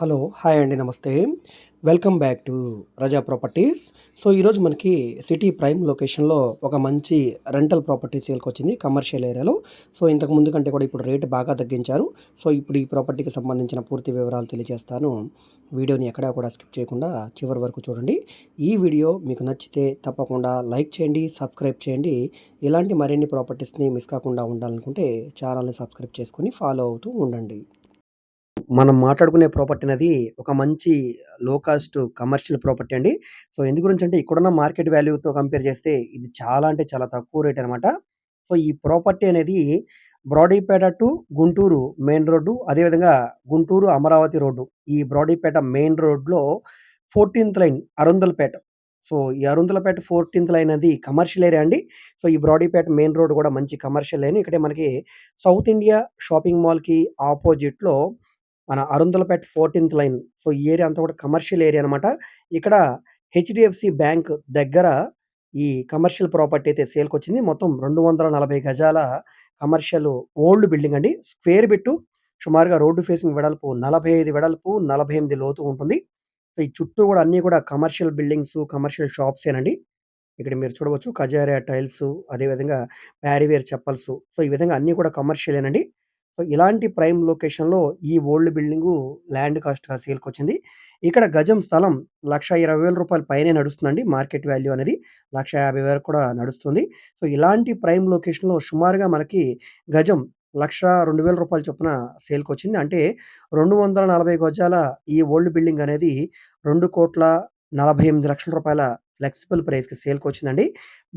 Hello hi అండి నమస్తే. Welcome back to Raza properties. So ఈరోజు మనకి సిటీ ప్రైమ్ లొకేషన్లో ఒక మంచి రెంటల్ ప్రాపర్టీ సేల్కి వచ్చింది కమర్షియల్ ఏరియాలో. సో ఇంతకు ముందు కంటే కూడా ఇప్పుడు రేటు బాగా తగ్గించారు. సో ఇప్పుడు ఈ ప్రాపర్టీకి సంబంధించిన పూర్తి వివరాలు తెలియజేస్తాను. వీడియోని ఎక్కడా కూడా స్కిప్ చేయకుండా చివరి వరకు చూడండి. ఈ వీడియో మీకు నచ్చితే తప్పకుండా లైక్ చేయండి సబ్స్క్రైబ్ చేయండి. ఇలాంటి మరిన్ని ప్రాపర్టీస్ని మిస్ కాకుండా ఉండాలనుకుంటే ఛానల్ని సబ్స్క్రైబ్ చేసుకొని ఫాలో అవుతూ ఉండండి. మనం మాట్లాడుకునే ప్రాపర్టీ అనేది ఒక మంచి లో కాస్ట్ కమర్షియల్ ప్రాపర్టీ అండి. సో, ఎందు గురించి అంటే ఇక్కడున్న మార్కెట్ వాల్యూతో కంపేర్ చేస్తే ఇది చాలా అంటే చాలా తక్కువ రేట్ అనమాట. సో, ఈ ప్రాపర్టీ అనేది Brodipet to Guntur main road, అదేవిధంగా గుంటూరు అమరావతి రోడ్డు. ఈ బ్రాడీపేట మెయిన్ రోడ్‌లో 14థ్ లైన్ అరుందలపేట. సో, ఈ అరుందలపేట 14థ్ లైన్ అది కమర్షియల్ ఏరియా అండి. సో, ఈ బ్రాడీపేట మెయిన్ రోడ్ కూడా మంచి కమర్షియల్ లైన్. ఇక్కడే మనకి సౌత్ ఇండియా షాపింగ్ మాల్‌కి ఆపోజిట్‌లో మన అరుందలపేట 14థ్ లైన్. సో, ఈ ఏరియా అంతా కూడా కమర్షియల్ ఏరియా అనమాట. ఇక్కడ హెచ్డిఎఫ్సి బ్యాంక్ దగ్గర ఈ కమర్షియల్ ప్రాపర్టీ అయితే సేల్‌కొచ్చింది. మొత్తం 240 గజాల కమర్షియల్ ఓల్డ్ బిల్డింగ్ అండి. స్క్వేర్ బిట్టు సుమారుగా రోడ్డు ఫేసింగ్ వెడల్పు 45 వెడల్పు, 48 లోతు ఉంటుంది. సో, ఈ చుట్టూ కూడా అన్నీ కూడా కమర్షియల్ బిల్డింగ్స్ కమర్షియల్ షాప్సేనండి. ఇక్కడ మీరు చూడవచ్చు కజారియా టైల్స్ అదేవిధంగా ప్యారీవేర్ చెప్పల్స్ సో, ఈ విధంగా అన్నీ కూడా కమర్షియలేనండి. సో, ఇలాంటి ప్రైమ్ లొకేషన్‌లో ఈ ఓల్డ్ బిల్డింగు ల్యాండ్ కాస్ట్‌గా సేల్‌కొచ్చింది. ఇక్కడ గజం స్థలం రూ. 1,20,000 పైనే నడుస్తుందండి. మార్కెట్ వాల్యూ అనేది 1,50,000 వరకు కూడా నడుస్తుంది. సో, ఇలాంటి ప్రైమ్ లొకేషన్‌లో సుమారుగా మనకి గజం రూ. 1,02,000 చొప్పున సేల్‌కొచ్చింది. అంటే 240 గజాల ఈ ఓల్డ్ బిల్డింగ్ అనేది రూ. 2,48,00,000 ఫ్లెక్సిబుల్ ప్రైస్‌కి సేల్‌కొచ్చిందండి.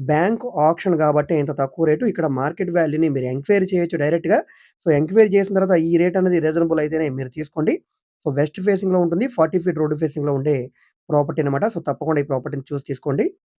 బ్యాంక్ ఆప్షన్ కాబట్టి ఇంత తక్కువ రేటు. ఇక్కడ మార్కెట్ వాల్యూని మీరు ఎంక్వైరీ చేయొచ్చు డైరెక్ట్‌గా. సో, ఎంక్వైరీ చేసిన తర్వాత ఈ రేట్ అనేది రీజనబుల్ అయితేనే మీరు తీసుకోండి. సో, వెస్ట్ ఫేసింగ్‌లో ఉంటుంది. 40 ఫీట్ రోడ్ ఫేసింగ్‌లో ఉండే ప్రాపర్టీ అనమాట. సో, తప్పకుండా ఈ ప్రాపర్టీని చూసి తీసుకోండి.